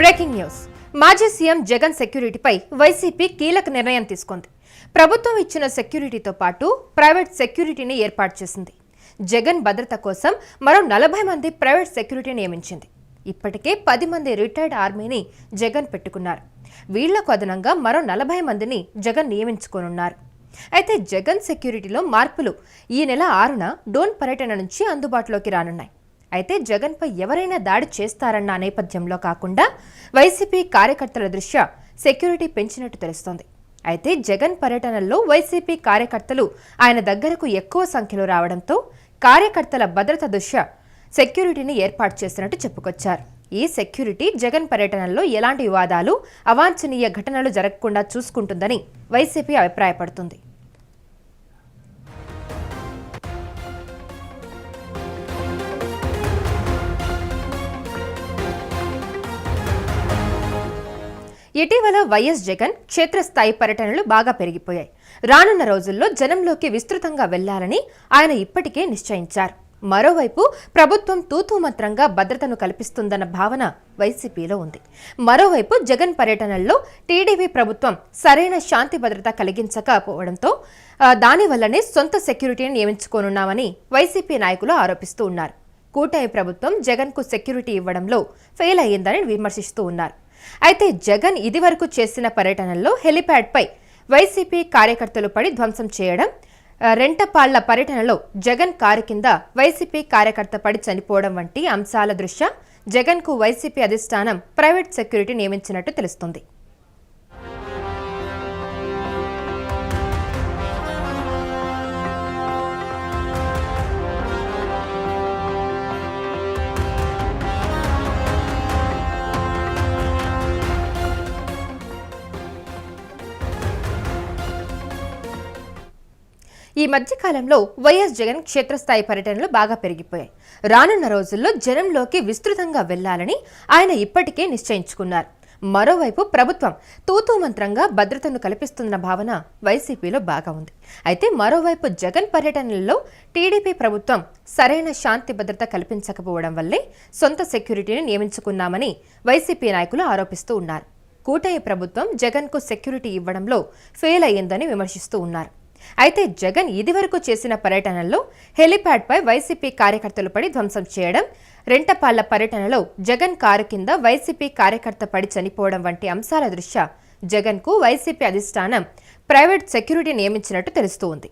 Breaking news. మాజీ CM Jagan సెక్యూరిటీపై YCP కీలక నిర్ణయం తీసుకుంది. ప్రభుత్వం ఇచ్చిన సెక్యూరిటీతో పాటు ప్రైవేట్ సెక్యూరిటీని ఏర్పాటు చేసింది. జగన్ భద్రత కోసం మరో నలభై మంది ప్రైవేట్ సెక్యూరిటీ నియమించింది. ఇప్పటికే పది మంది రిటైర్డ్ ఆర్మీని జగన్ పెట్టుకున్నారు. వీళ్ళకు అదనంగా మరో నలభై మందిని జగన్ నియమించుకోనున్నారు. అయితే జగన్ సెక్యూరిటీలో మార్పులు ఈ నెల ఆరున డోన్ పర్యటన నుంచి అందుబాటులోకి రానున్నాయి. అయితే జగన్పై ఎవరైనా దాడి చేస్తారన్న నేపథ్యంలో కాకుండా వైసీపీ కార్యకర్తల దృష్ట్యా సెక్యూరిటీ పెంచినట్టు తెలుస్తోంది. అయితే జగన్ పర్యటనల్లో వైసీపీ కార్యకర్తలు ఆయన దగ్గరకు ఎక్కువ సంఖ్యలో రావడంతో కార్యకర్తల భద్రత దృష్ట్యా సెక్యూరిటీని ఏర్పాటు చేసినట్టు చెప్పుకొచ్చారు. ఈ సెక్యూరిటీ జగన్ పర్యటనల్లో ఎలాంటి వివాదాలు అవాంఛనీయ ఘటనలు జరగకుండా చూసుకుంటుందని వైసీపీ అభిప్రాయపడుతుంది. ఇటీవల వైఎస్ జగన్ క్షేత్రస్థాయి పర్యటనలు బాగా పెరిగిపోయాయి. రానున్న రోజుల్లో జనంలోకి విస్తృతంగా వెళ్ళాలని ఆయన ఇప్పటికే నిశ్చయించారు. మరోవైపు ప్రభుత్వం తూతూమంత్రంగా భద్రతను కల్పిస్తుందన్న భావన వైసీపీలో ఉంది. మరోవైపు జగన్ పర్యటనల్లో టీడీపీ ప్రభుత్వం సరైన శాంతి భద్రత కలిగించకపోవడంతో దానివల్లనే సొంత సెక్యూరిటీని నియమించుకోనున్నామని వైసీపీ నాయకులు ఆరోపిస్తూ ఉన్నారు. కూటమి ప్రభుత్వం జగన్కు సెక్యూరిటీ ఇవ్వడంలో ఫెయిల్ అయ్యిందని విమర్శిస్తూ ఉన్నారు. అయితే జగన్ ఇదివరకు చేసిన పర్యటనల్లో హెలిప్యాడ్పై వైసీపీ కార్యకర్తలు పడి ధ్వంసం చేయడం రెంటపాళ్ళ పర్యటనలో జగన్ కారు కింద వైసీపీ కార్యకర్త పడి చనిపోవడం వంటి అంశాల దృష్ట్యా జగన్కు వైసీపీ అధిష్టానం ప్రైవేట్ సెక్యూరిటీ నియమించినట్టు తెలుస్తుంది. ఈ మధ్యకాలంలో వైఎస్ జగన్ క్షేత్రస్థాయి పర్యటనలు బాగా పెరిగిపోయాయి. రానున్న రోజుల్లో జనంలోకి విస్తృతంగా వెళ్ళాలని ఆయన ఇప్పటికే నిశ్చయించుకున్నారు. మరోవైపు ప్రభుత్వం తూతూ మంత్రంగా భద్రతను కల్పిస్తున్న భావన వైసీపీలో బాగా ఉంది. అయితే మరోవైపు జగన్ పర్యటనల్లో టీడీపీ ప్రభుత్వం సరైన శాంతి భద్రత కల్పించకపోవడం వల్లే సొంత సెక్యూరిటీని నియమించుకున్నామని వైసీపీ నాయకులు ఆరోపిస్తూ ఉన్నారు. కూటమి ప్రభుత్వం జగన్కు సెక్యూరిటీ ఇవ్వడంలో ఫెయిల్ అయ్యిందని విమర్శిస్తూ ఉన్నారు. అయితే జగన్ ఇదివరకు చేసిన పర్యటనల్లో హెలిప్యాడ్పై వైసీపీ కార్యకర్తలు పడి ధ్వంసం చేయడం రెంటపాళ్ళ పర్యటనలో జగన్ కారు కింద వైసీపీ కార్యకర్త పడి చనిపోవడం వంటి అంశాల దృష్ట్యా జగన్కు వైసీపీ అధిష్టానం ప్రైవేట్ సెక్యూరిటీ నియమించినట్టు తెలుస్తోంది.